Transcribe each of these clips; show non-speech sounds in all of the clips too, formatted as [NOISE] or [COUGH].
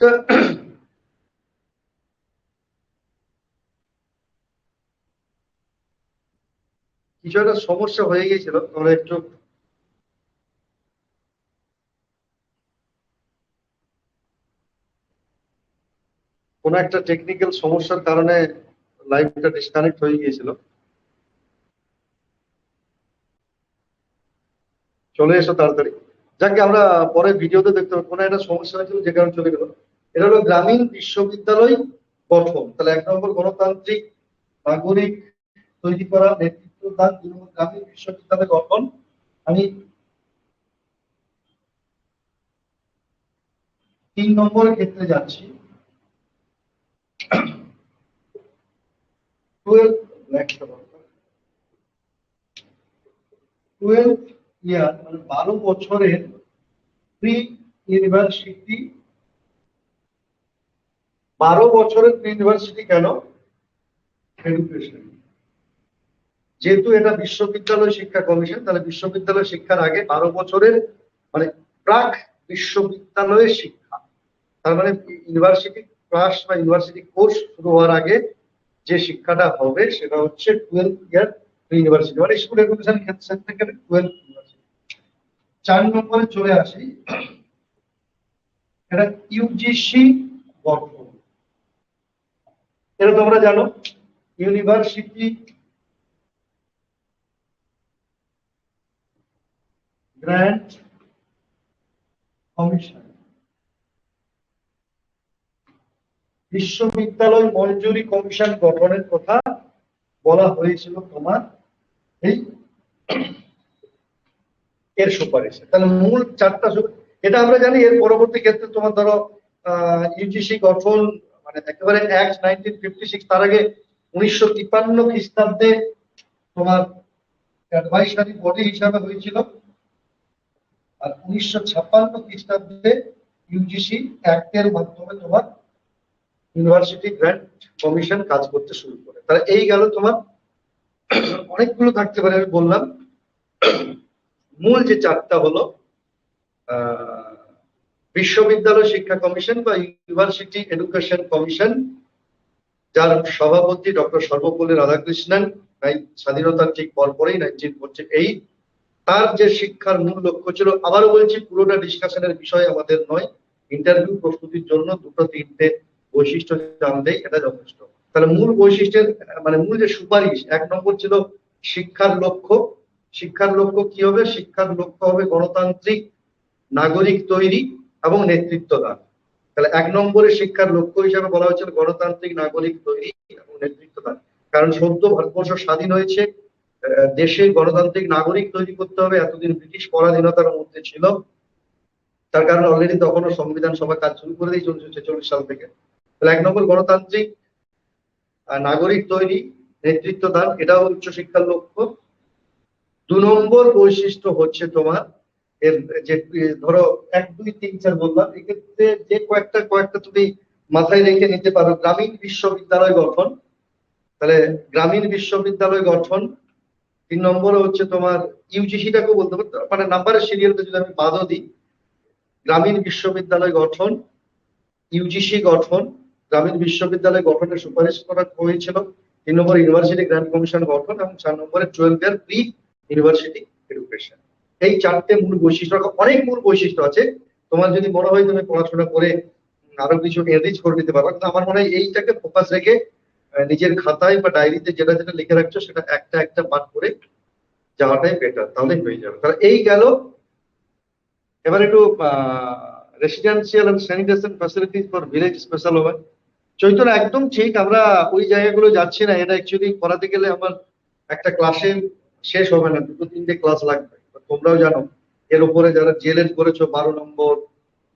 [COUGHS] কিছু একটা সমস্যা হয়ে গিয়েছিল তোমরা একটু কোনো একটা টেকনিক্যাল সমস্যার কারণে লাইভটা ডিসকানেক্ট হয়ে গিয়েছিল। চলে এসো তাড়াতাড়ি। যাকে আমরা পরে ভিডিওতে দেখতে পাবো, কোনো একটা সমস্যা হয়েছিল, যে কারণে চলে গেল। এটা হলো গ্রামীণ বিশ্ববিদ্যালয় গঠন। তাহলে এক নম্বর গণতান্ত্রিক, নাগরিক তৈরি করা, নেতৃত্ব দান, দুই নম্বর গ্রামীণ বিশ্ববিদ্যালয় গঠন। আমি তিন নম্বরের ক্ষেত্রে যাচ্ছি। টুয়েলভ ইয়ার মানে বারো বছরের প্রি ইউনিভার্সিটি বারো বছরের ইউনিভার্সিটি কেন? এডুকেশন যেহেতু এটা বিশ্ববিদ্যালয় শিক্ষা কমিশন, তাহলে বিশ্ববিদ্যালয় শিক্ষার আগে বারো বছরের মানে প্রাক বিশ্ববিদ্যালয়ের শিক্ষা। তার মানে ইউনিভার্সিটি ক্লাস বা ইউনিভার্সিটি কোর্স শুরু হওয়ার আগে যে শিক্ষাটা হবে, সেটা হচ্ছে টুয়েলভ ইয়ার ইউনিভার্সিটি মানে স্কুল এডুকেশন থেকে টুয়েলভ ইউনিভার্সিটি। চার নম্বরে চলে আসি। এটা ইউজিসি গঠন এটা তোমরা জানো? ইউনিভার্সিটি গ্র্যান্ট কমিশন বিশ্ববিদ্যালয় মঞ্জুরি কমিশন গঠনের কথা বলা হয়েছিল তোমার এই এর সুপারিশে। তাহলে মূল চারটা এটা আমরা জানি, এর পরবর্তী ক্ষেত্রে তোমার ধরো ইউজিসি গঠন মানে একেবারে অ্যাক্ট নাইনটিন ফিফটি সিক্স তার আগে উনিশশো তিপ্পান্ন খ্রিস্টাব্দে তোমার অ্যাডভাইসারি বডি হিসাবে হয়েছিল। আর উনিশশো ছাপ্পান্ন খ্রিস্টাব্দে ইউজিসি অ্যাক্টের মাধ্যমে তোমার ইউনিভার্সিটি গ্র্যান্ট কমিশন কাজ করতে শুরু করে। তাহলে এই গেল তোমার অনেকগুলো থাকতে পারে আমি বললাম। মূল যে চারটা হলো আহ, বিশ্ববিদ্যালয় শিক্ষা কমিশন বা ইউনিভার্সিটি এডুকেশন কমিশন, যার সভাপতি ডক্টর সর্বপল্লী রাধাকৃষ্ণন স্বাধীনতার ঠিক পরপরই নাইনটিন ফোরটি এইট তার যে শিক্ষার মূল লক্ষ্য ছিল, আবারও বলছি, পুরোটা ডিসকাশনের বিষয় আমাদের নয় ইন্টারভিউ প্রস্তুতির জন্য দুটো তিনটে বৈশিষ্ট্য জানলেই এটা যথেষ্ট। তাহলে মূল বৈশিষ্ট্যের মানে মূল যে সুপারিশ, এক নম্বর ছিল শিক্ষার লক্ষ্য। শিক্ষার লক্ষ্য কি হবে? শিক্ষার লক্ষ্য হবে গণতান্ত্রিক, নাগরিক তৈরি এবং নেতৃত্ব দান তাহলে এক নম্বরে শিক্ষার লক্ষ্য হিসাবে বলা হয়েছিল গণতান্ত্রিক নাগরিক তৈরি এবং নেতৃত্ব দান কারণ সদ্য ভারতবর্ষ স্বাধীন হয়েছে দেশে গণতান্ত্রিক নাগরিক তৈরি করতে হবে, এতদিন ব্রিটিশ পরাধীনতার মধ্যে ছিল। তার কারণে অলরেডি তখনও সংবিধান সভা কাজ শুরু করে দিয়ে চলছে ছেচল্লিশ সাল থেকে। তাহলে এক নম্বর গণতান্ত্রিক নাগরিক তৈরি নেতৃত্ব দান এটাও উচ্চ শিক্ষার লক্ষ্য। দু নম্বর বৈশিষ্ট্য হচ্ছে তোমার এর যে ধরো এক, দুই, তিন, চার বললাম, এক্ষেত্রে যে কয়েকটা কয়েকটা তুমি মাথায় রেখে নিতে পারো, গ্রামীণ বিশ্ববিদ্যালয় গঠন, তাহলে গ্রামীণ বিশ্ববিদ্যালয় গঠন, তিন নম্বরে হচ্ছে তোমার ইউজিসিটাকেও বলতে পারো মানে নাম্বারের সিরিয়ালটা যদি আমি বাদও দিই, গ্রামীণ বিশ্ববিদ্যালয় গঠন ইউজিসি গঠন, গ্রামীণ বিশ্ববিদ্যালয় গঠনের সুপারিশ করা হয়েছিল, তিন নম্বর ইউনিভার্সিটি গ্র্যান্ড কমিশন গঠন এবং চার নম্বরে twelve year pre university education. এই চারটে মূল বৈশিষ্ট্য অনেক মূল বৈশিষ্ট্য আছে। তোমার যদি মনে হয় তুমি পড়াশোনা করে আরও কিছু এনরিচ করে নিতে পারো, কিন্তু আমার মনে হয় এইটাকে ফোকাস রেখে নিজের খাতায় বা ডায়েরিতে যেটা যেটা লিখে রাখছো, সেটা একটা একটা পাঠ করে যাওয়াটাই বেটার তাহলে হয়ে যাবে। তাহলে এই গেল। এবার একটু residential and sanitation facilities for village special হবে চৈতন্য, একদম ঠিক, আমরা ওই জায়গাগুলো যাচ্ছি না, এটা অ্যাকচুয়ালি করাতে গেলে আমার একটা ক্লাসে শেষ হবে না, দুটো তিনটে ক্লাস লাগবে। তোমরাও জানো, এর উপরে যারা জেলের করেছ বারো নম্বর,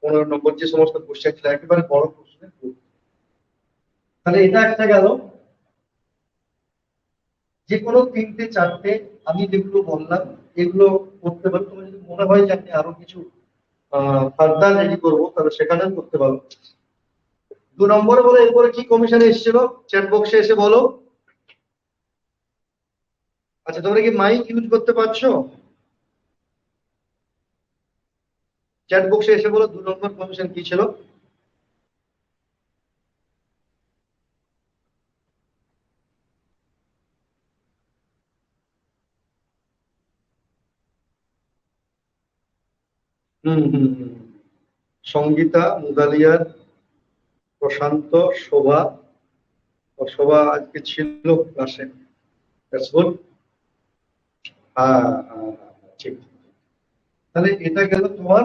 পনেরো নম্বর, যে সমস্ত কোশ্চেন ছিল, একেবারে বড় প্রশ্নের তাহলে এটা একটা গেল। যে কোনো তিনটে, চারটে, আমি যেগুলো বললাম, এগুলো করতে পারো। তোমার যদি মনে হয় যে আমি আরও কিছু ফার্দার রেডি করব, তাহলে সেখানেও করতে পারো। দু নম্বরে বলো, এরপরে কি কমিশনে এসেছিল? চ্যাট বক্সে এসে বলো। আচ্ছা তোমরা কি মাইক ইউজ করতে পারছ? চ্যাট বক্সে এসে বলো, দু নম্বর কমিশন কি ছিল? সঙ্গীতা, মুদালিয়ার, প্রশান্ত, শোভা। শোভা আজকে ছিল ক্লাসে হ্যাঁ, হ্যাঁ, হ্যাঁ ঠিক। তাহলে এটা গেল তোমার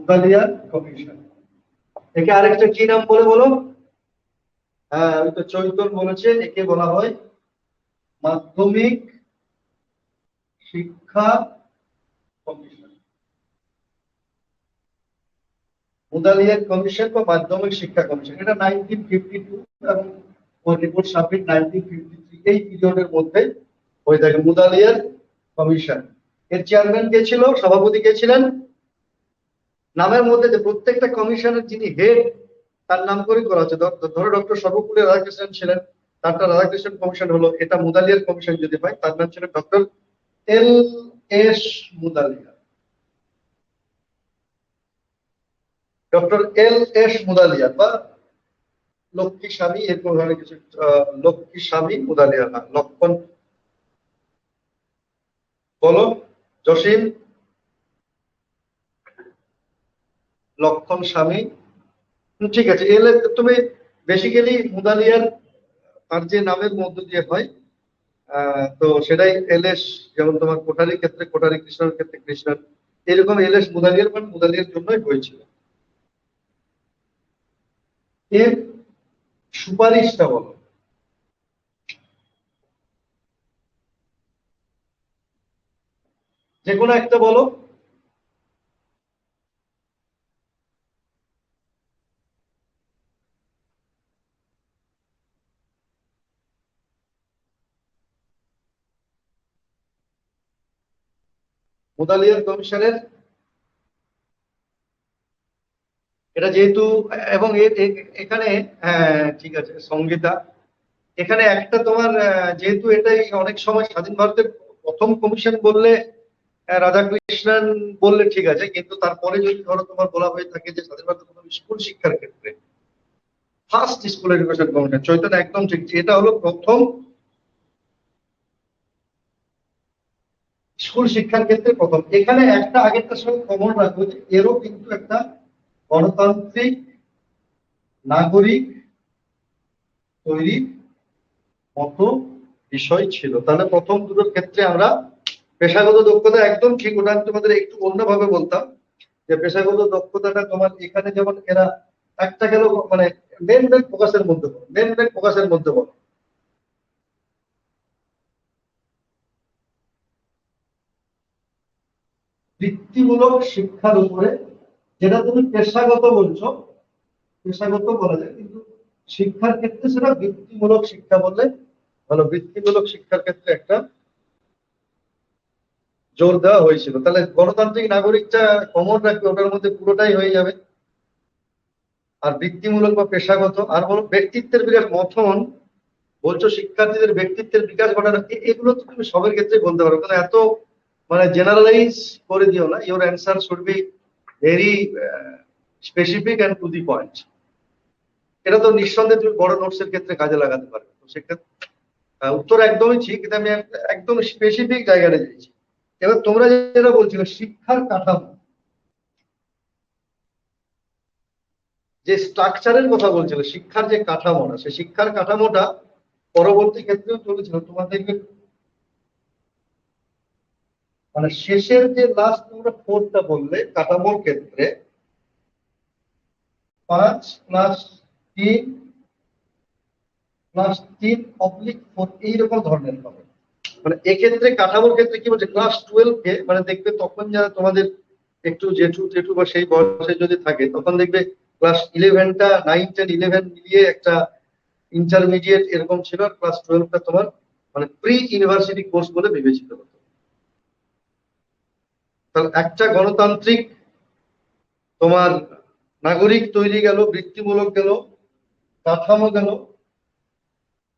মুদালিয়ার কমিশন একে আরেকটা কি নাম বলে বলো? হ্যাঁ বলেছে, একে বলা হয় মাধ্যমিক শিক্ষা কমিশন কমিশন বা মাধ্যমিক শিক্ষা কমিশন এটা নাইনটিন ফিফটি টু এবং report submit nineteen fifty three এই পিরিয়ডের মধ্যে হয়ে থাকে মুদালিয়ার কমিশন এর চেয়ারম্যান কে ছিল? সভাপতি কে ছিলেন? নামের মধ্যে যে প্রত্যেকটা কমিশনের যিনি হেড তার নাম করে করা হচ্ছে। ধরো ডক্টর সর্বপল্লী রাধাকৃষ্ণন ছিলেন তারটা রাধাকৃষ্ণন কমিশন হলো। এটা মুদালিয়ার কমিশন যদি হয়, তার নাম ছিল doctor L S Mudaliar. Doctor L S Mudaliar বা লক্ষ্মী স্বামী, এরকম ধরনের কিছু লক্ষ্মী স্বামী মুদালিয়া না লক্ষণ। বলো, জসিম লক্ষণ স্বামী। ঠিক আছে, এলে তুমি বেসিক্যালি মুদালিয়ার তার যে নামের মধ্য দিয়ে হয় তো সেটাই এলএস যেমন তোমার কোঠারির ক্ষেত্রে কোঠারি কৃষ্ণের ক্ষেত্রে কৃষ্ণন এরকম এলএস মুদালিয়ার মানে মুদালিয়ার জন্যই হয়েছিল। এর সুপারিশটা বলো। যে কোনো একটা বলো। মুদালিয়ার কমিশনের এটা যেহেতু, এবং এখানে হ্যাঁ ঠিক আছে সংগীতা এখানে একটা তোমার যেহেতু এটাই অনেক সময় স্বাধীন ভারতের প্রথম কমিশন বললে রাধাকৃষ্ণন বললে ঠিক আছে, কিন্তু তারপরে যদি ধরো তোমার বলা হয়ে থাকে যে স্বাধীন ভারতের প্রথম স্কুল শিক্ষার ক্ষেত্রে first school education commission Chaitanya একদম ঠিক, এটা হলো প্রথম স্কুল শিক্ষার ক্ষেত্রে প্রথম। এখানে একটা আগেরটার সঙ্গে কমন রাখব যে, এরও কিন্তু একটা গণতান্ত্রিক, নাগরিক তৈরির মতো বিষয় ছিল। তাহলে প্রথম দুটোর ক্ষেত্রে আমরা পেশাগত দক্ষতা একদম ঠিক, ওটা আমি তোমাদের একটু অন্যভাবে বলতাম, যে পেশাগত দক্ষতাটা তোমার এখানে যেমন এরা একটা গেল মানে মেন মেন ফোকাসের মধ্যে বলো মেন মেন ফোকাসের মধ্যে বলো বৃত্তিমূলক শিক্ষার উপরে যেটা তুমি পেশাগত বলছো, পেশাগত বলা যায়, কিন্তু শিক্ষার ক্ষেত্রে সেটা বৃত্তিমূলক শিক্ষা বললে ভালো বৃত্তিমূলক শিক্ষার ক্ষেত্রে একটা জোর দেওয়া হয়েছিল। তাহলে গণতান্ত্রিক নাগরিকটা কমন রাখবে, ওটার মধ্যে পুরোটাই হয়ে যাবে। আর বৃত্তিমূলক বা পেশাগত, আর বলো ব্যক্তিত্বের বিকাশ মথন বলছো শিক্ষার্থীদের ব্যক্তিত্বের বিকাশ ঘটানো এগুলো তো তুমি সবের ক্ষেত্রে বলতে পারো। কারণ এত মানে জেনারেলাইজ করে দিও না your answer should be very specific and to the point এটা তো নিঃসন্দেহে তুমি বড় নোটস এর ক্ষেত্রে কাজে লাগাতে পারবে। তো সেক্ষেত্রে উত্তর একদমই ঠিক, কিন্তু আমি একদম স্পেসিফিক জায়গাটা যাইছি এবার তোমরা যেটা বলছিলে শিক্ষার কাঠামো। যে স্ট্রাকচারের কথা বলছিলে, শিক্ষার যে কাঠামোটা সে শিক্ষার কাঠামোটা পরবর্তী ক্ষেত্রেও চলেছিল। তোমাদেরকে মানে শেষের যে লাস্ট তোমরা ফোরটা বললে কাঠামোর ক্ষেত্রে পাঁচ প্লাস তিন প্লাস তিন অবলিক ফোর এইরকম ধরনের হবে। মানে এক্ষেত্রে কাঠামোর ক্ষেত্রে কি বলছে? ক্লাস টুয়েলভ কে মানে দেখবে তখন যারা তোমাদের একটু জেঠু জেঠু বা সেই বয়সে যদি থাকে, তখন দেখবে ক্লাস ইলেভেনটা নাইন টেন ইলেভেন মিলিয়ে একটা ইন্টারমিডিয়েট এরকম ছিল ক্লাস টুয়েলভটা তোমার মানে প্রি ইউনিভার্সিটি কোর্স বলে বিবেচিত হতো তাহলে একটা গণতান্ত্রিক তোমার নাগরিক তৈরি গেল, বৃত্তিমূলক গেল, কাঠামো গেল।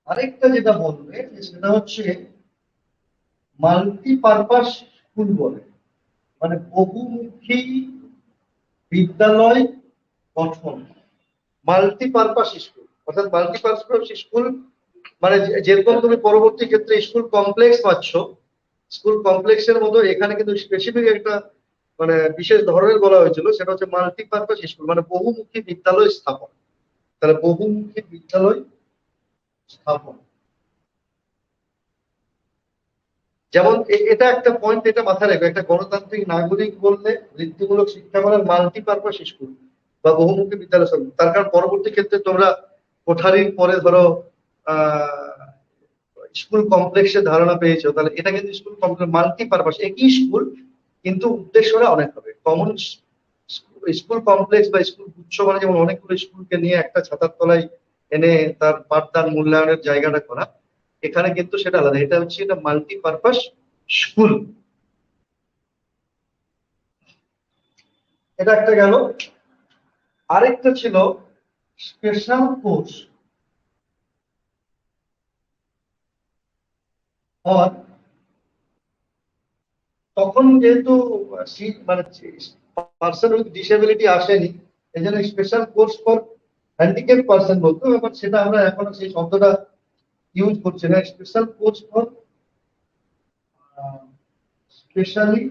আরেকটা যেটা বলবে সেটা হচ্ছে মাল্টিপারপাস স্কুল বলে। মানে বহুমুখী বিদ্যালয় গঠন। মাল্টিপারপাস স্কুল অর্থাৎ মাল্টিপারপাস স্কুল মানে যেরকম তুমি পরবর্তী ক্ষেত্রে স্কুল কমপ্লেক্স পাচ্ছ স্কুল কমপ্লেক্সের মতো এখানে কিন্তু স্পেসিফিক একটা মানে বিশেষ ধরনের বলা হয়েছিল, সেটা হচ্ছে মাল্টিপারপাস স্কুল মানে বহুমুখী বিদ্যালয় স্থাপন তাহলে বহুমুখী বিদ্যালয় স্থাপন যেমন এটা একটা পয়েন্ট এটা মাথায় রাখবে একটা গণতান্ত্রিক নাগরিক বললে বৃত্তিমূলক শিক্ষা মানে মাল্টিপারপাস স্কুল বা বহুমুখী বিদ্যালয় স্থাপন। তার কারণ পরবর্তী ক্ষেত্রে তোমরা কোঠারির পরে ধরো, আহ স্কুল কমপ্লেক্সের ধারণা পেয়েছ, তাহলে এটা কিন্তু স্কুল কমপ্লেক্স মাল্টিপারপাস একই স্কুল, কিন্তু উদ্দেশ্যটা অনেক হবে। কমন স্কুল কমপ্লেক্স বা স্কুল গুচ্ছ মানে যেমন অনেকগুলো স্কুলকে নিয়ে একটা ছাতার তলায় এনে তার পাঠদান মূল্যায়নের জায়গাটা করা, এখানে কিন্তু সেটা আলাদা। এটা হচ্ছে এটা মাল্টিপারপাস স্কুল। এটা একটা গেল। আরেকটা ছিল স্পেশাল কোর্স আর তখন যেহেতু সি- মানে পার্সন উইথ ডিসেবিলিটি আসেনি এই জন্য special course for handicap person বলতো, এবার সেটা আমরা এখনও সেই শব্দটা ইউজ করছি না। স্পেশাল কোর্স ফর স্পেশালি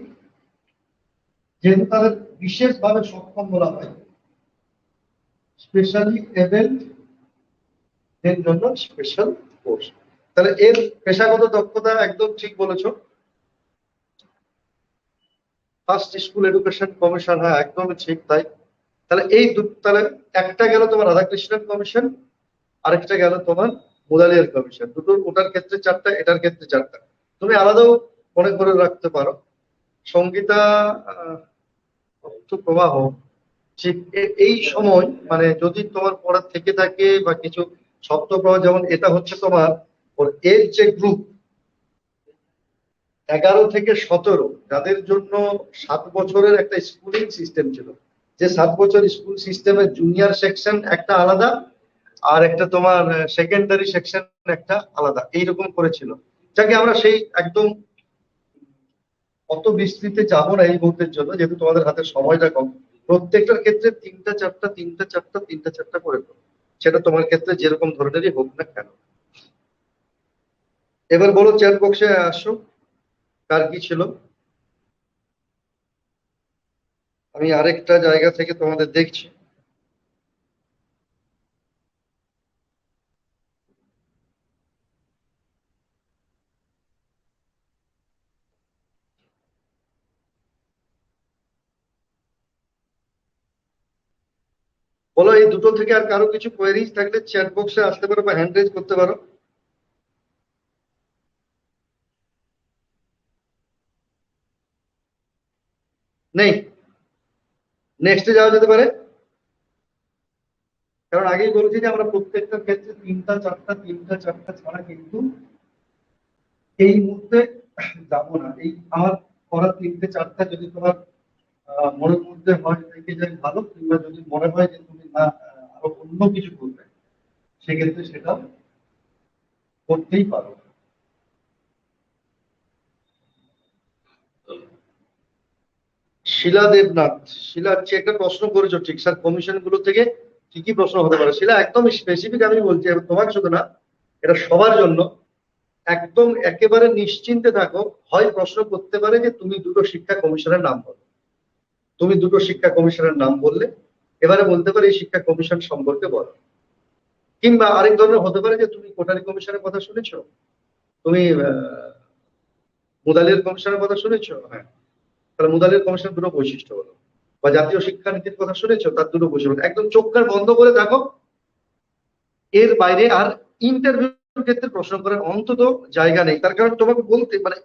যেহেতু তাদের বিশেষভাবে সক্ষম বলা হয়। স্পেশালি এবেলড এর জন্য স্পেশাল কোর্স তাহলে এর পেশাগত দক্ষতা একদম ঠিক বলেছ। ফার্স্ট স্কুল এডুকেশন কমিশন হ্যাঁ একদমই ঠিক তাই। তাহলে এই তাহলে একটা গেল তোমার রাধাকৃষ্ণন কমিশন আরেকটা গেল তোমার মুদালিয়ার কমিশন দুটোর, ওটার ক্ষেত্রে চারটা, এটার ক্ষেত্রে চারটা। তুমি আলাদাও মনে করে রাখতে পারো। সঙ্গীতা অর্থ প্রবাহ, ঠিক এই সময় মানে যদি তোমার পড়া থেকে থাকে বা কিছু শব্দ প্রবাহ, যেমন এটা হচ্ছে তোমার ওর এর যে গ্রুপ এগারো থেকে সতেরো, যাদের জন্য সাত বছরের একটা স্কুলিং সিস্টেম ছিল। যে সাত বছর স্কুল সিস্টেমের জুনিয়র সেকশন একটা আলাদা, আর একটা তোমার সেকেন্ডারি সেকশন একটা আলাদা। এইরকম করেছিল। যাকে আমরা সেই একদম অত বিস্তৃতে যাব না এই মুহূর্তের জন্য, যেহেতু তোমাদের হাতে সময়টা কম। প্রত্যেকটার ক্ষেত্রে তিনটা, চারটা তিনটা চারটা তিনটা, চারটা করে। সেটা তোমার ক্ষেত্রে যেরকম ধরনেরই হোক না কেন। এবার বলো চ্যাট বক্সে আসো। কার কি ছিল? আমি আরেকটা জায়গা থেকে তোমাদের দেখছি। বলো, এই দুটো থেকে আর কারও কিছু কোয়েরিজ থাকলে চ্যাট বক্সে আসতে পারো বা হ্যান্ড রেজ করতে পারো। নেই। নেক্সটে যাওয়া যেতে পারে। কারণ আগেই বলেছি যে আমরা প্রত্যেকটা ক্ষেত্রে তিনটা, চারটা তিনটা, চারটা ছাড়া কিন্তু এই মুহূর্তে যাব না। এই আমার করা তিনটে, চারটা যদি তোমার মনের মধ্যে হয়, থেকে যায় ভালো, কিংবা যদি মনে হয় যে তুমি না আরও অন্য কিছু করবে, সেক্ষেত্রে সেটা করতেই পারো। শিলা দেবনাথ, শিলা হচ্ছে একটা প্রশ্ন করেছ, ঠিক স্যার কমিশনগুলো থেকে কি কি প্রশ্ন হতে পারে। শিলা, একদম স্পেসিফিক আমি বলছি তোমাকে শুধু না, এটা সবার জন্য। একদম একেবারে নিশ্চিন্তে থাকো, হয় প্রশ্ন করতে পারে যে তুমি দুটো শিক্ষা কমিশনের নাম বলো। তুমি দুটো শিক্ষা কমিশনের নাম বললে, এবারে বলতে পারে এই শিক্ষা কমিশন সম্পর্কে বলো। কিংবা আরেক ধরনের হতে পারে যে তুমি কোটারি কমিশনের কথা শুনেছ? তুমি মুদালিয়ার কমিশনের কথা শুনেছো? হ্যাঁ। তাহলে মুদালিয়ার কমিশনের দুটো বৈশিষ্ট্য হলো। বা জাতীয় শিক্ষানীতির কথা শুনেছ, তার দুটো বৈশিষ্ট্য। একদম চোখ কান বন্ধ করে থাকো। এর বাইরে আর ইন্টারভিউর ক্ষেত্রে প্রশ্ন করার অন্তত জায়গা নেই। তার কারণ তোমাকে বলতে মানে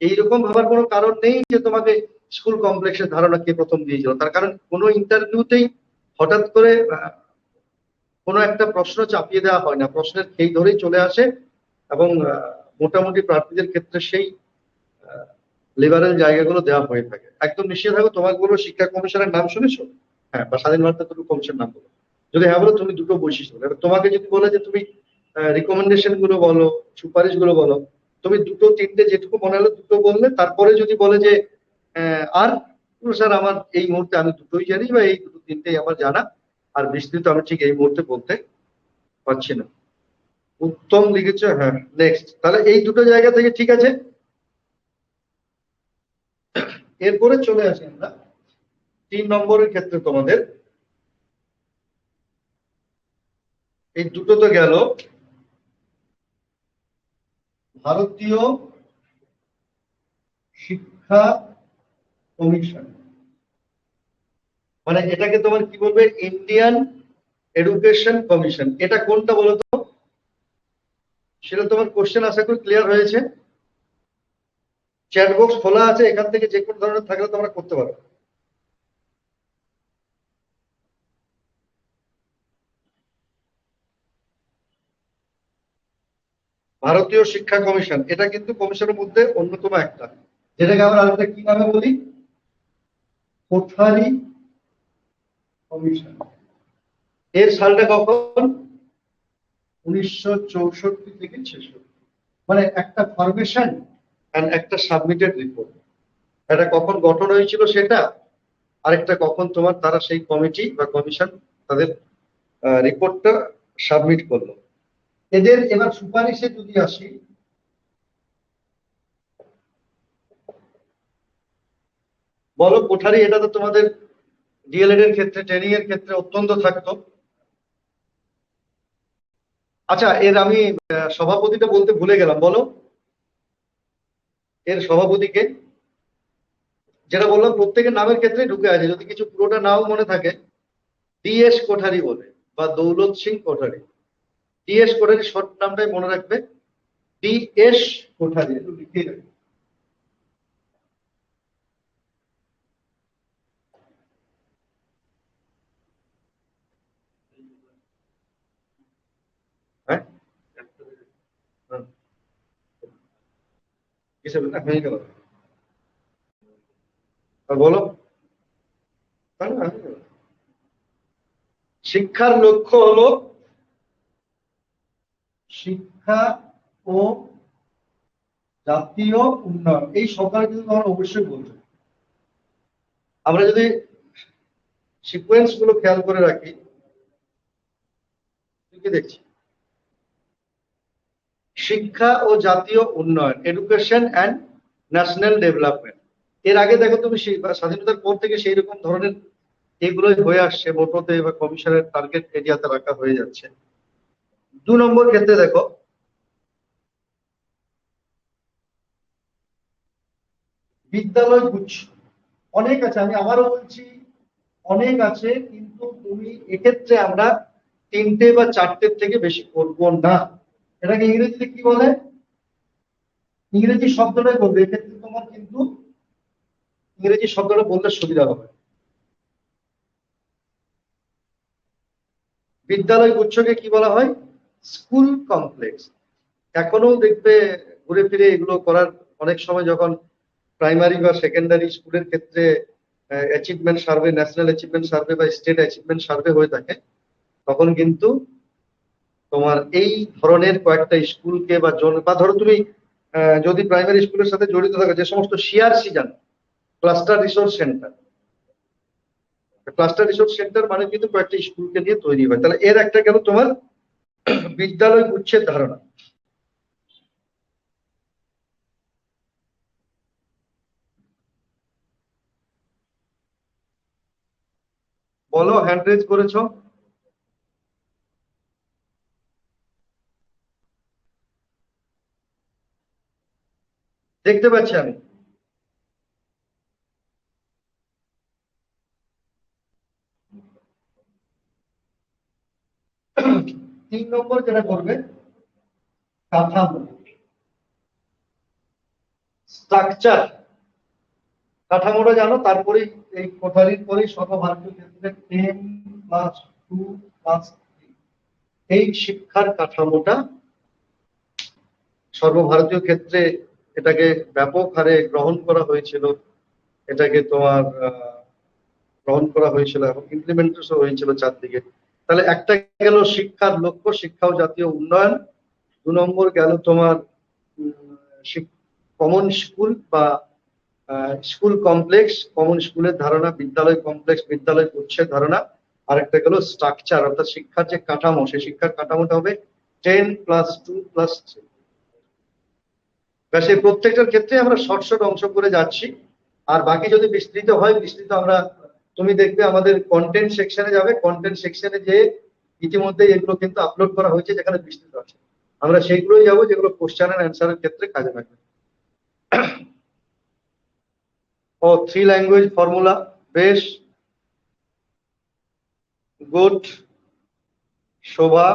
এইরকম ভাবার কোনো কারণ নেই যে তোমাকে স্কুল কমপ্লেক্সের ধারণা কে প্রথম দিয়েছিল। তার কারণ কোনো ইন্টারভিউতেই হঠাৎ করে কোনো একটা প্রশ্ন চাপিয়ে দেওয়া হয় না। প্রশ্নের খেই ধরেই চলে আসে এবং মোটামুটি প্রার্থীদের ক্ষেত্রে সেই লিবারেল জায়গাগুলো দেওয়া হয়ে থাকে। একদম নিশ্চিত থাকো, তোমাকে বলব শিক্ষা কমিশনের নাম শুনেছো? হ্যাঁ বা স্বাধীন ভারতের কমিশন নাম বলো। যদি হ্যাঁ বলো, তুমি দুটো বৈশিষ্ট্য বলো। তোমাকে যদি বলে যে তুমি রিকমেন্ডেশনগুলো বলো সুপারিশগুলো বলো, তুমি দুটো, তিনটে যেটুকু মনে হলো দুটো বললে, তারপরে যদি বলে যে আর স্যার আমার এই মুহূর্তে আমি দুটোই জানি বা এই দুটো, তিনটেই আমার জানা, আর বিস্তৃত আমি ঠিক এই মুহূর্তে বলতে পারছি না। উত্তম লিখেছ? হ্যাঁ নেক্সট তাহলে এই দুটো জায়গা থেকে ঠিক আছে? এরপরে চলে আসি আমরা। তিন নম্বরের ক্ষেত্রে তোমাদের। এই দুটো তো গেল। ভারতীয় শিক্ষা কমিশন। মানে এটাকে তোমার কি বলবে? Indian education commission. এটা কোনটা বলো তো? সেটা তোমার কোশ্চেন আশা করি ক্লিয়ার হয়েছে। চ্যাট বক্স খোলা আছে, এখান থেকে যে কোনো ধরনের থাকলে তোমরা করতে পারো। ভারতীয় শিক্ষা কমিশন, এটা কিন্তু কমিশনের মধ্যে অন্যতম একটা। যেটাকে আমরা আরেকটা কি নামে বলি? কোঠারি কমিশন। এর সালটা কখন? উনিশশো চৌষট্টি থেকে ছেষট্টি। মানে একটা ফরমেশন অ্যান্ড একটা সাবমিটেড রিপোর্ট এটা কখন গঠন হয়েছিল সেটা, আরেকটা কখন তোমার তারা সেই কমিটি বা কমিশন তাদের রিপোর্টটা সাবমিট করল। এদের এবার সুপারিশে যদি আসি, বলো কোঠারি, এটা তো তোমাদের ডিএলএড এর ক্ষেত্রে ট্রেনিং এর ক্ষেত্রে অত্যন্ত থাকতো। আচ্ছা এর আমি সভাপতিটা বলতে ভুলে গেলাম, বলো। এর সভাপতিকে যেটা বললাম, প্রত্যেকের নামের ক্ষেত্রে ঢুকে আছে। যদি কিছু পুরোটা নাও মনে থাকে ডিএস কোঠারি বলে, বা দৌলত সিং কোঠারি। ডিএস কোঠারি শর্ট নামটাই মনে রাখবে। ডিএস কোঠারি লিখে রাখবে হ্যাঁ হুম। কিসে না হয়ে গেল বলো। শিক্ষার লক্ষ্য হলো শিক্ষা ও জাতীয় উন্নয়ন। এই সরকার কিন্তু তখন অবশ্যই বলছে। আমরা যদি সিকোয়েন্সগুলো খেয়াল করে রাখি দেখছি। শিক্ষা ও জাতীয় উন্নয়ন এডুকেশন অ্যান্ড ন্যাশনাল ডেভেলপমেন্ট এর আগে দেখো তুমি স্বাধীনতার পর থেকে সেই রকম ধরনের এগুলোই হয়ে আসছে, মোটোতে বা কমিশনের টার্গেট এরিয়াতে রাখা হয়ে যাচ্ছে। দু নম্বর ক্ষেত্রে দেখো, বিদ্যালয় গুচ্ছ। অনেক আছে, আমি আবারও বলছি, অনেক আছে, কিন্তু তুমি এক্ষেত্রে আমরা তিনটে বা চারটের থেকে বেশি করব না। এটাকে ইংরেজিতে কি বলে? ইংরেজি শব্দটাই বলবে, এক্ষেত্রে তোমার কিন্তু ইংরেজি শব্দটা বলতে সুবিধা হবে। বিদ্যালয় গুচ্ছকে কি বলা হয়? School complex. এখনও দেখবে ঘুরে ফিরে এগুলো করার অনেক সময় যখন প্রাইমারি বা সেকেন্ডারি স্কুলের ক্ষেত্রে achievement survey national achievement survey বা স্টেট অ্যাচিভমেন্ট সার্ভে হয়ে থাকে, তখন কিন্তু তোমার এই ধরনের কয়েকটা স্কুলকে বা জন, বা ধরো তুমি যদি প্রাইমারি স্কুলের সাথে জড়িত থাকো, যে সমস্ত সিআরসি জানো cluster resource centre cluster resource centre মানে কিন্তু কয়েকটা স্কুলকে নিয়ে তৈরি হয়। তাহলে এর একটা গেল তোমার বিদ্যালয় গুচ্ছের ধারণা। বলো হ্যান্ড রেজ করেছ? দেখতে পাচ্ছি আমি। তিন নম্বর যেটা করবে, কাঠামো। স্ট্রাকচার কাঠামোটা জানো তারপরে এই কোঠারির পরেই সর্বভারতীয় ক্ষেত্রে টেন প্লাস টু প্লাস এই শিক্ষার কাঠামোটা সর্বভারতীয় ক্ষেত্রে এটাকে ব্যাপক হারে গ্রহণ করা হয়েছিল, এটাকে তোমার গ্রহণ করা হয়েছিল এবং ইমপ্লিমেন্টেশন হয়েছিল চারদিকে। তাহলে একটা গেল শিক্ষার লক্ষ্য শিক্ষা ও জাতীয় উন্নয়ন। দু নম্বর গেল তোমার কমন স্কুল বা স্কুল কমপ্লেক্স কমন স্কুলের ধারণা, বিদ্যালয় কমপ্লেক্স বিদ্যালয় গুচ্ছের ধারণা। আরেকটা গেল স্ট্রাকচার অর্থাৎ শিক্ষার যে কাঠামো, সেই শিক্ষার কাঠামোটা হবে ten plus two plus three ব্যাস এই প্রত্যেকটার ক্ষেত্রে আমরা শর্ট শর্ট অংশ করে যাচ্ছি। আর বাকি যদি বিস্তৃত হয়, বিস্তৃত আমরা, তুমি দেখবে আমাদের কন্টেন্ট সেকশনে যাবে। কন্টেন্ট সেকশনে যে ইতিমধ্যে এগুলো কিন্তু আপলোড করা হয়েছে, যেখানে বিস্তৃত আছে। আমরা সেইগুলোই যাব, যেগুলো কোশ্চেন এন্ড অ্যান্সারের ক্ষেত্রে কাজে লাগবে। ও থ্রি ল্যাঙ্গুয়েজ ফর্মুলা বেশ। গুড, শোভা,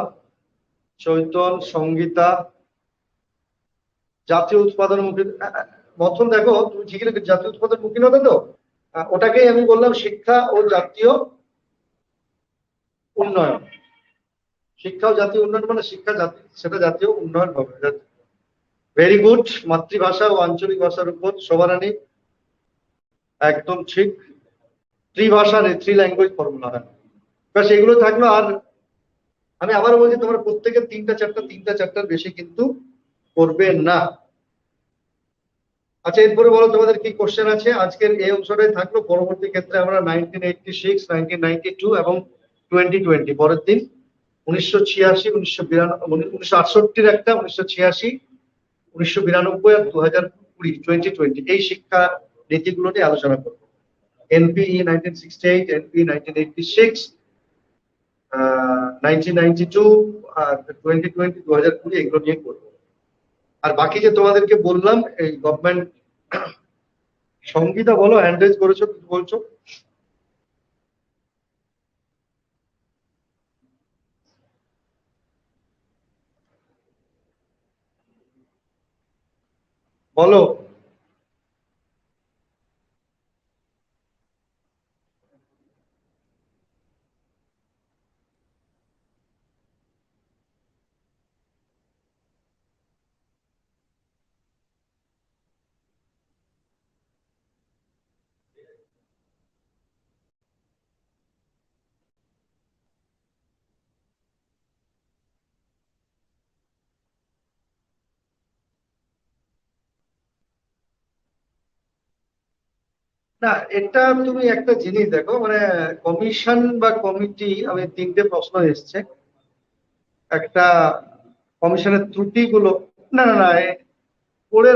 চৈতন, সঙ্গীতা জাতীয় উৎপাদন মুখী মথন দেখো, তুমি ঠিকই লিখে জাতীয় উৎপাদন মুখী নতে তো ওটাকেই আমি বললাম শিক্ষা ও জাতীয় উন্নয়ন। শিক্ষা ও জাতীয় উন্নয়ন মানে শিক্ষা জাতি, সেটা জাতীয় উন্নয়ন হবে। ভেরি গুড মাতৃভাষা ও আঞ্চলিক ভাষার উপর সবারানি একদম ঠিক ত্রিভাষা নেই থ্রি ল্যাঙ্গুয়েজ ফর্মুলা হ্যাঁ ব্যাস, এগুলো থাকল আর, আমি আবারও বলছি, তোমার প্রত্যেকের তিনটা চারটা তিনটা চারটার বেশি কিন্তু করবে না। আচ্ছা এরপরে বলো তোমাদের কি কোশ্চেন আছে? আজকের এই অংশটাই থাকল, পরবর্তী ক্ষেত্রে আমরা nineteen eighty six nineteen ninety two এবং টোয়েন্টি টোয়েন্টি পরের দিন। উনিশশো ছিয়াশি, উনিশশো বিরানব্বই উনিশশো আটষট্টির একটা, উনিশশো ছিয়াশি, উনিশশো বিরানব্বই আর দু হাজার কুড়ি টোয়েন্টি টোয়েন্টি এই শিক্ষা নীতিগুলো নিয়ে আলোচনা করব। NPE nineteen sixty eight NPE nineteen eighty six nineteen ninety two আর টোয়েন্টি টোয়েন্টি দু হাজার কুড়ি, এগুলো নিয়ে করব। আর বাকি যে তোমাদেরকে বললাম, এই গভর্নমেন্ট সঙ্গীতা বলো হ্যান্ড রেজ করেছ তুমি বলছো? বলো। না, এটা তুমি একটা জিনিস দেখো মানে কমিশন বা কমিটি আমি তিনটে প্রশ্ন এসছে। একটা কমিশনের ত্রুটিগুলো, না না না করে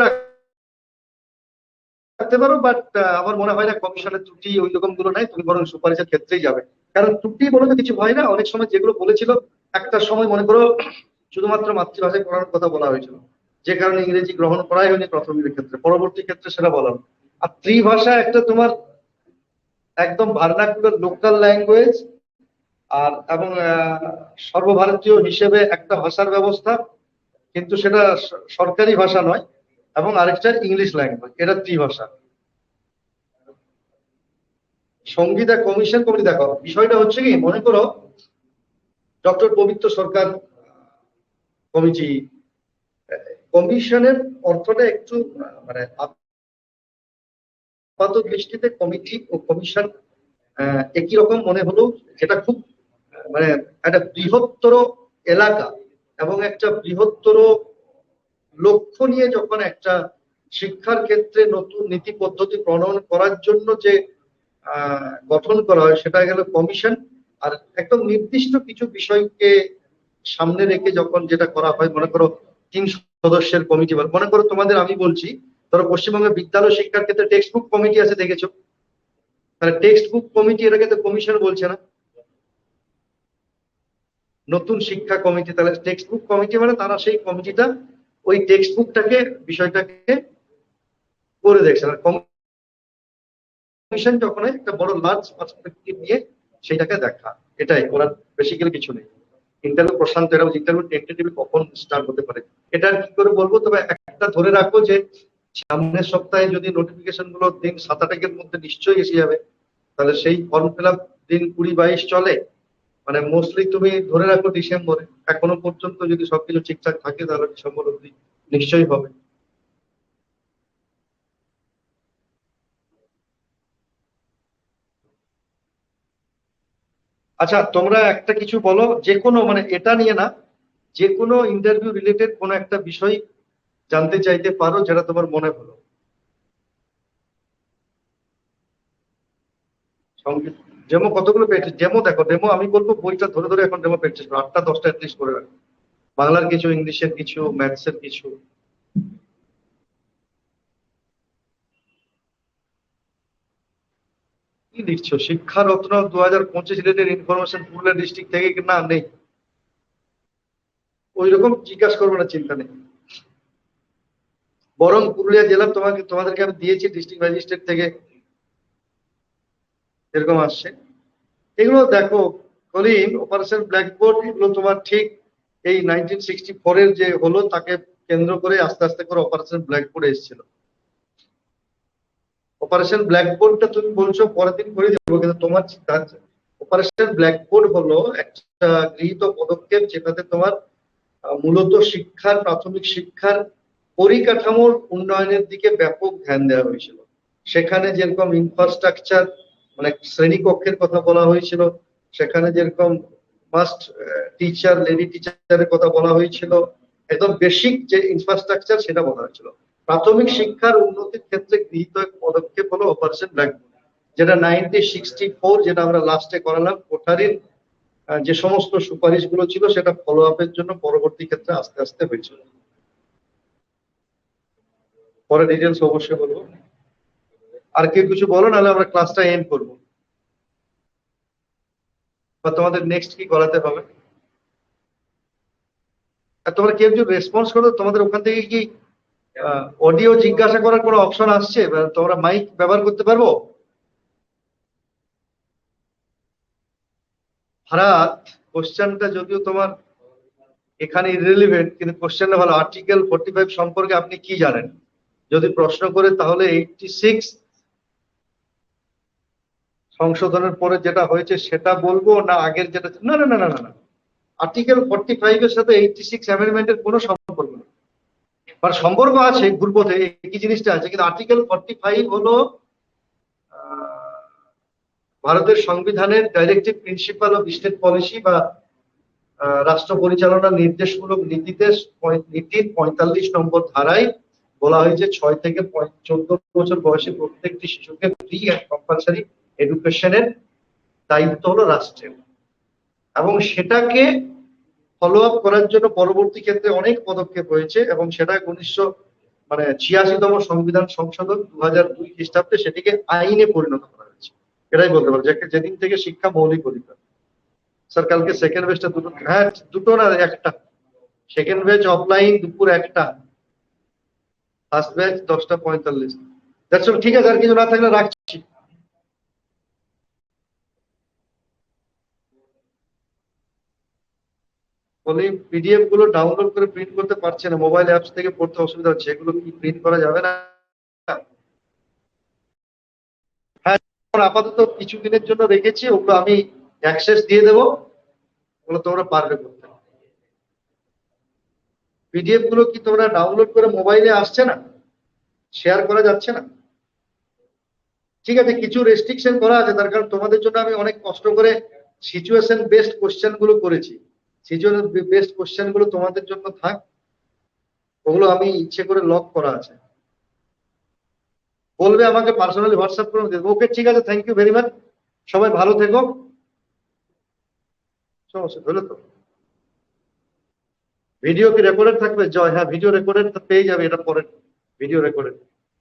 রাখতে পারো বাট আমার মনে হয় না কমিশনের ত্রুটি ওই রকমগুলো নাই, তুমি বরং সুপারিশের ক্ষেত্রেই যাবে। কারণ ত্রুটি বলে তো কিছু হয় না, অনেক সময় যেগুলো বলেছিল, একটা সময় মনে করো শুধুমাত্র মাতৃভাষায় পড়ানোর কথা বলা হয়েছিল। যে কারণে ইংরেজি গ্রহণ করাই হয়নি প্রাথমিকের ক্ষেত্রে, পরবর্তী ক্ষেত্রে সেটা বলা হলো। আর ত্রিভাষা একটা তোমার একদম ভার্নাকুলার লোকাল ল্যাঙ্গুয়েজ আর এবং সর্বভারতীয় হিসেবে একটা ভাষার ব্যবস্থা, কিন্তু সেটা সরকারি ভাষা নয় এবং আরেকটা ইংলিশ ল্যাঙ্গুয়েজ, এটা ত্রিভাষা। সংগীতা কমিশন কমিটি দেখো, বিষয়টা হচ্ছে কি, মনে করো, ডক্টর পবিত্র সরকার কমিটি কমিশনের অর্থটা একটু মানে আপাত দৃষ্টিতে কমিটি ও কমিশন একই রকম মনে হলো। এটা খুব মানে একটা বৃহত্তর এলাকা এবং একটা বৃহত্তর লক্ষ্য নিয়ে যখন একটা শিক্ষার ক্ষেত্রে নতুন নীতি পদ্ধতি প্রণয়ন করার জন্য যে গঠন করা হয়, সেটা গেল কমিশন আর একদম নির্দিষ্ট কিছু বিষয়কে সামনে রেখে যখন যেটা করা হয়, মনে করো, তিন সদস্যের কমিটি মনে করো তোমাদের আমি বলছি ধরো পশ্চিমবঙ্গের বিদ্যালয় শিক্ষার ক্ষেত্রে টেক্সট বুক কমিটি আছে দেখেছ? তাহলে টেক্সট বুক কমিটি এটাকে তো কমিশন বলছে না। নতুন শিক্ষা কমিটি তাহলে টেক্সট বুক কমিটি মানে তারা সেই কমিটিটা ওই টেক্সট বুকটাকে বিষয়টাকে করে দেখছে। কমিশন যখন একটা বড় লার্জ পার্সপেক্টিভ নিয়ে সেইটাকে দেখা। এটাই, ওরা বেসিক্যালি কিছু নেই। ইন্টারভিউ প্রশান্ত এরা ইন্টারভিউ টেন্টেটিভ কখন স্টার্ট হতে পারে? এটা কি করে বলব? তবে একটা ধরে রাখব যে সামনের সপ্তাহে যদি নোটিফিকেশনগুলো দিন সাত আটেকের মধ্যে নিশ্চয়ই এসে যাবে, তাহলে সেই ফর্ম ফিল আপ দিন কুড়ি বাইশ চলে। মানে মোস্টলি তুমি ধরে রাখো ডিসেম্বরে। এখনও পর্যন্ত যদি সবকিছু ঠিকঠাক থাকে, তাহলে ডিসেম্বর অব্দি নিশ্চয়ই হবে। আচ্ছা তোমরা একটা কিছু বলো, যে কোনো মানে এটা নিয়ে না, যে কোনো ইন্টারভিউ রিলেটেড কোনো একটা বিষয় জানতে চাইতে পারো যেটা তোমার মনে হলো। ডেমো কতগুলো পেয়েছে? ডেমো দেখো, ডেমো আমি বলব বইটা ধরে ধরে এখন ডেমো প্র্যাকটিস করো আটটা, দশটা অ্যাটলিস্ট করে বাংলার কিছু, ইংলিশের কিছু, ম্যাথসের কিছু। কি লিখছো? শিক্ষারত্ন দু হাজার পঁচিশ রিলেটেড ইনফরমেশন পুরুলিয়া ডিস্ট্রিক্ট থেকে না নেই? ওই রকম জিজ্ঞাসা করব না, চিন্তা নেই। বরং পুরুলিয়া জেলা তোমাকে, তোমাদেরকে আমি দিয়েছি ডিস্ট্রিক্ট ম্যাজিস্ট্রেট থেকে। এরকম আসছে। এগুলো দেখো, কলিন অপারেশন ব্ল্যাকবোর্ড এগুলো তোমার ঠিক এই নাইনটিন সিক্সটি ফোরের যে হলো, তাকে কেন্দ্র করে আস্তে আস্তে করে অপারেশন ব্ল্যাকবোর্ড এসেছিল। অপারেশন ব্ল্যাকবোর্ডটা তুমি বলছো, পরের দিন করে দেবো, কিন্তু তোমার অপারেশন ব্ল্যাকবোর্ড হলো একটা গৃহীত পদক্ষেপ যেটাতে তোমার মূলত শিক্ষার, প্রাথমিক শিক্ষার পরিকাঠামোর উন্নয়নের দিকে ব্যাপক ধ্যান দেওয়া হয়েছিল। সেখানে যেরকম ইনফ্রাস্ট্রাকচার মানে শ্রেণীকক্ষের কথা বলা হয়েছিল, সেখানে যেরকম মাস্ট টিচার লেডি টিচারের কথা বলা হয়েছিল, একদম বেসিক যে ইনফ্রাস্ট্রাকচার সেটা বলা হয়েছিল। প্রাথমিক শিক্ষার উন্নতির ক্ষেত্রে গৃহীত এক পদক্ষেপ হলো অপারেশন ব্ল্যাকবোর্ড যেটা নাইনটিন সিক্সটি ফোর যেটা আমরা লাস্টে করালাম, কোঠারির যে সমস্ত সুপারিশগুলো ছিল সেটা ফলো আপের জন্য পরবর্তী ক্ষেত্রে আস্তে আস্তে হয়েছিল। পরে ডিটেলস অবশ্যই বলব। আর কেউ কিছু বলো, নাহলে আমরা ক্লাসটা এন্ড করব। বা তোমাদের নেক্সট কি করাতে হবে? আর তোমরা কেউ যদি রেসপন্স করো, তোমাদের ওখান থেকে কি অডিও জিজ্ঞাসা করার কোনো অপশন আসছে? তোমরা মাইক ব্যবহার করতে পারব? ভারাত কোশ্চেনটা যদিও তোমার এখানে ইরেলিভেন্ট কিন্তু কোশ্চেনটা ভালো। আর্টিকেল ফোর্টি ফাইভ সম্পর্কে আপনি কি জানেন? যদি প্রশ্ন করে, তাহলে এইটটি সিক্স সংশোধনের পরে যেটা হয়েছে সেটা বলব না আগের যেটা না না না না না আর্টিকেল ফোর্টি ফাইভ এর সাথে এইটটি সিক্স অ্যামেন্ডমেন্টের কোনো সম্পর্ক নেই। আর সম্পর্ক আছে ঘুরপথে একই জিনিসটা আছে, কিন্তু আর্টিকেল ফর্টি ফাইভ হলো ভারতের সংবিধানের directive principle of state policy বা রাষ্ট্র পরিচালনার নির্দেশমূলক নীতিতে নীতির পঁয়তাল্লিশ নম্বর ধারায় বলা হয়েছে ছয় থেকে চোদ্দ বছর বয়সী প্রত্যেকটি শিশুকে ফ্রি অ্যান্ড কম্পালসারি এডুকেশনের দায়িত্ব হলো রাষ্ট্রের। এবং সেটাকে ফলো আপ করার জন্য পরবর্তী ক্ষেত্রে অনেক পদক্ষেপ হয়েছে এবং সেটা উনিশশো মানে ছিয়াশিতম সংবিধান সংশোধন দু হাজার দুই খ্রিস্টাব্দে সেটিকে আইনে পরিণত করা হয়েছে। এটাই বলতে পারব যেদিন থেকে শিক্ষা মৌলিক অধিকার। স্যার, কালকে সেকেন্ড বেচটা দুটো হ্যাঁ দুটো না, একটা। সেকেন্ড বেচ অফলাইন দুপুর একটা। ব্যাচ দশটা পঁয়তাল্লিশ। দ্যাটস ঠিক আছে, আর কিছু না থাকলে রাখছি। বলি পিডিএফগুলো ডাউনলোড করে প্রিন্ট করতে পারছে না মোবাইল অ্যাপস থেকে পড়তে অসুবিধা হচ্ছে, এগুলো কি প্রিন্ট করা যাবে না? হ্যাঁ আপাতত কিছু দিনের জন্য রেখেছি, ওগুলো আমি অ্যাক্সেস দিয়ে দেবো, ওগুলো তোমরা পারবে করতে। পিডিএফগুলো কি তোমরা ডাউনলোড করে মোবাইলে আসছে না? শেয়ার করা যাচ্ছে না? ঠিক আছে, কিছু রেস্ট্রিকশন করা আছে, তার কারণ তোমাদের জন্য আমি অনেক কষ্ট করে সিচুয়েশন বেসড কোশ্চেনগুলো করেছি। সিচুয়েশন বেসড কোশ্চেনগুলো তোমাদের জন্য থাক, ওগুলো আমি ইচ্ছে করে লক করা আছে। বলবে আমাকে পার্সোনালি হোয়াটসঅ্যাপ করে দেবো। ওকে ঠিক আছে থ্যাংক ইউ ভেরি মাচ সবাই ভালো থেকো। সমস্যা হলো তো। ভিডিও কি রেকর্ডেড থাকবে? জয় হ্যাঁ ভিডিও রেকর্ডেড পেয়ে যাবে এটা পরে ভিডিও রেকর্ডেড